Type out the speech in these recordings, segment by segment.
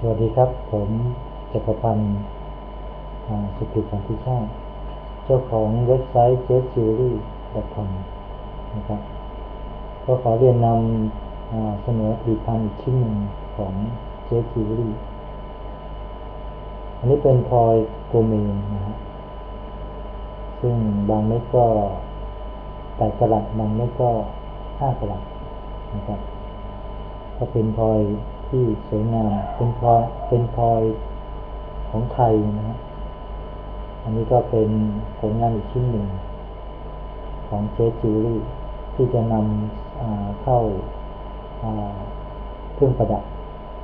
สวัสดีครับ ผมจักรพันธ์อ่าสุกิจสันติชาติเจ้าของเว็บไซต์ j e t j u r y c o m นะครับ ก็ขอเรียนนำเสนอผลิตภัณฑ์อีกชิ้นหนึ่งของ j e t j u r y อันนี้เป็นพลอยโกเมนนะฮะซึ่งบางเม็ดก็แปดกะลัดบางเม็ดก็ห้ากะลัดนะครับ ก็เป็นพลอย ที่สวยงามเป็นพลอยเป็นพลอยของไทยนะฮะอันนี้ก็เป็นผลงานอีกชิ้นหนึ่ง ของเจจิวรี่ที่จะนำเข้าเครื่องประดับ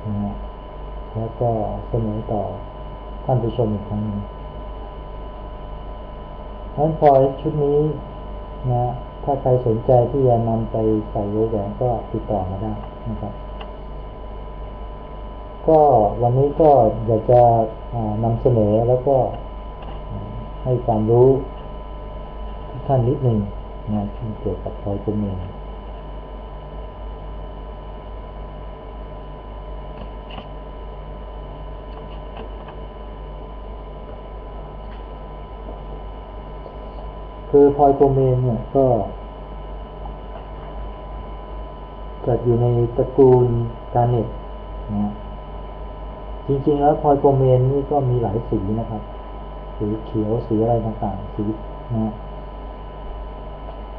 นะฮะแล้วก็เสนอต่อท่านผู้ชมอีกครั้งหนึ่งนั้นพลอยชุดนี้นะถ้าใครสนใจที่จะนำไปใส่วงแหวนก็ติดต่อมาได้นะครับ ก็วันนี้ก็อยากจะนำเสนอแล้วก็ให้ความรู้ทุกท่านนิดหนึ่งนะที่เกี่ยวกับพลอยตัวเมนคือพลอยโกเมนเนี่ยก็จัดอยู่ในตระกูลการเน็ตนะ จริงๆแล้วพลอยโกเมนนี่ก็มีหลายสีนะครับ สีเขียวสีอะไรต่างๆสีนะ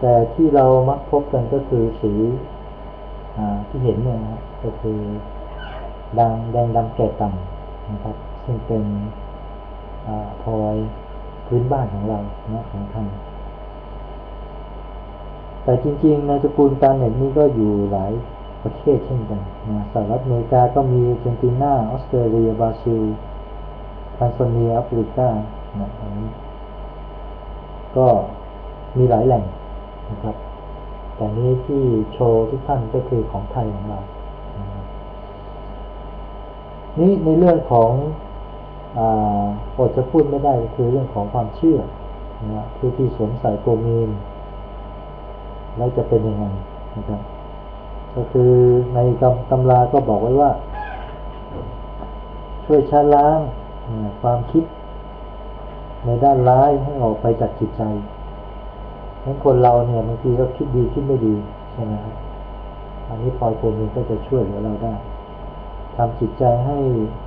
แต่ที่เรามักพบกันก็คือสีอที่เห็นเนี่ยนะครับก็คือดังแดงดำแก่ต่ำนะครับ ซึ่งเป็นอพลอยพื้นบ้านของเรานะของไทยแต่จริงๆในตระกูลกาเน็ตนี่ก็อยู่หลาย ประเทศเช่นกันนะสหรัฐอเมริกาก็มีเจนตินาออสเตรเลียบราซิลแทนซาเนียแอฟริกานะอันนี้ก็มีหลายแหล่งนะครับ แต่นี้ที่โชว์ทุกท่านก็คือของไทยของเรานะนี่ในเรื่องของอดจะพูดไม่ได้คือเรื่องของความเชื่อนะผู้ที่สวมใส่โกมีน แล้วจะเป็นยังไงนะครับ ก็คือในตำตำราก็บอกไว้ว่า ช่วยชะล้างความคิด ในด้านร้ายให้ออกไปจากจิตใจงั้นคนเราเนี่ยบางทีก็คิดดีคิดไม่ดีใช่ไหมครับอันนี้พลอยโกมีนก็จะช่วยเหลือเราได้ทำจิตใจให้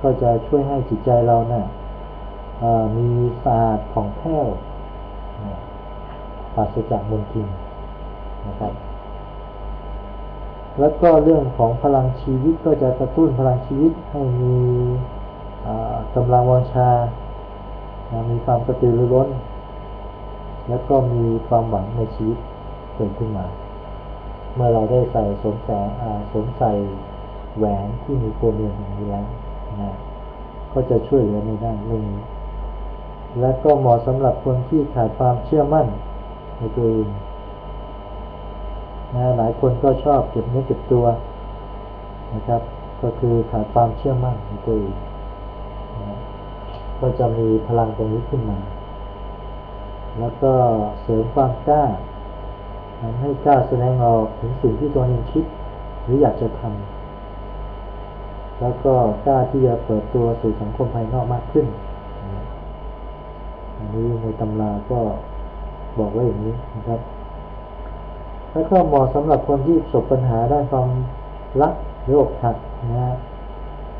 ก็จะช่วยให้จิตใจเราเนะ่ะเอ่อมีสะอาดผ่องแผ้วปราศจากมลทินนะครับ แล้วก็เรื่องของพลังชีวิตก็จะกระตุ้นพลังชีวิตให้มีกำลังวังชา มีความกระตือรือร้น แล้วก็มีความหวังในชีวิตเกิดขึ้นมา เมื่อเราได้ใส่สวมแสงสวมใส่แหวนที่มีโกเมียนอย่างนี้แล้วนะก็จะช่วยเหลือในด้านเรื่องนี้ และก็เหมาะสำหรับคนที่ขาดความเชื่อมั่นในตัวเอง นะหลายคนก็ชอบเก็บเนื้อเก็บตัวนะครับ ก็คือขาดความเชื่อมั่นในตัวเองนะก็จะมีพลังตรงนี้ขึ้นมา แล้วก็เสริมความกล้าทำให้กล้าแสดงออกถึงสิ่งที่ตัวเองคิดหรืออยากจะทำแล้วก็กล้าที่จะเปิดตัวสู่สังคมภายนอกมากขึ้นอันนี้ในตำราก็บอกไว้อย่างนี้นะครับ แล้วก็เหมาะสำหรับคนที่ประสบปัญหาด้านความรักหรืออกหักนะฮะ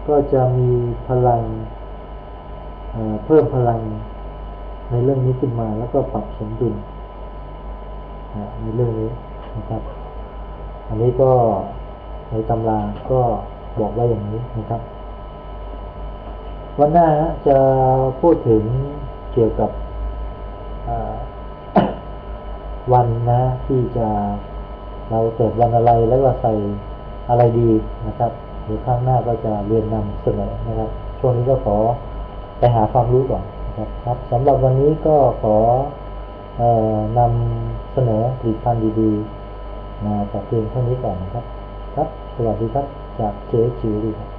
ก็จะมีพลังเเพิ่มพลังในเรื่องนี้ขึ้นมาแล้วก็ปรับสมดุลในเรื่องนี้นะครับ อันนี้ก็ในตำราก็บอกไว้อย่างนี้นะครับ วันหน้าจะพูดถึงเกี่ยวกับ วันนะ ที่จะเราเกิดวันอะไรแล้วก็ใส่อะไรดีนะครับเดี๋ยวข้างหน้าก็จะเรียนนำเสนอนะครับช่วงนี้ก็ขอไปหาความรู้ก่อนนะครับสำหรับวันนี้ก็ขอเอ่อนำเสนอผลิตภัณฑ์ดีๆมาจากเพียงเท่านี้ก่อนนะครับ ครับ สวัสดีครับจากเจ๊จิวดีครับ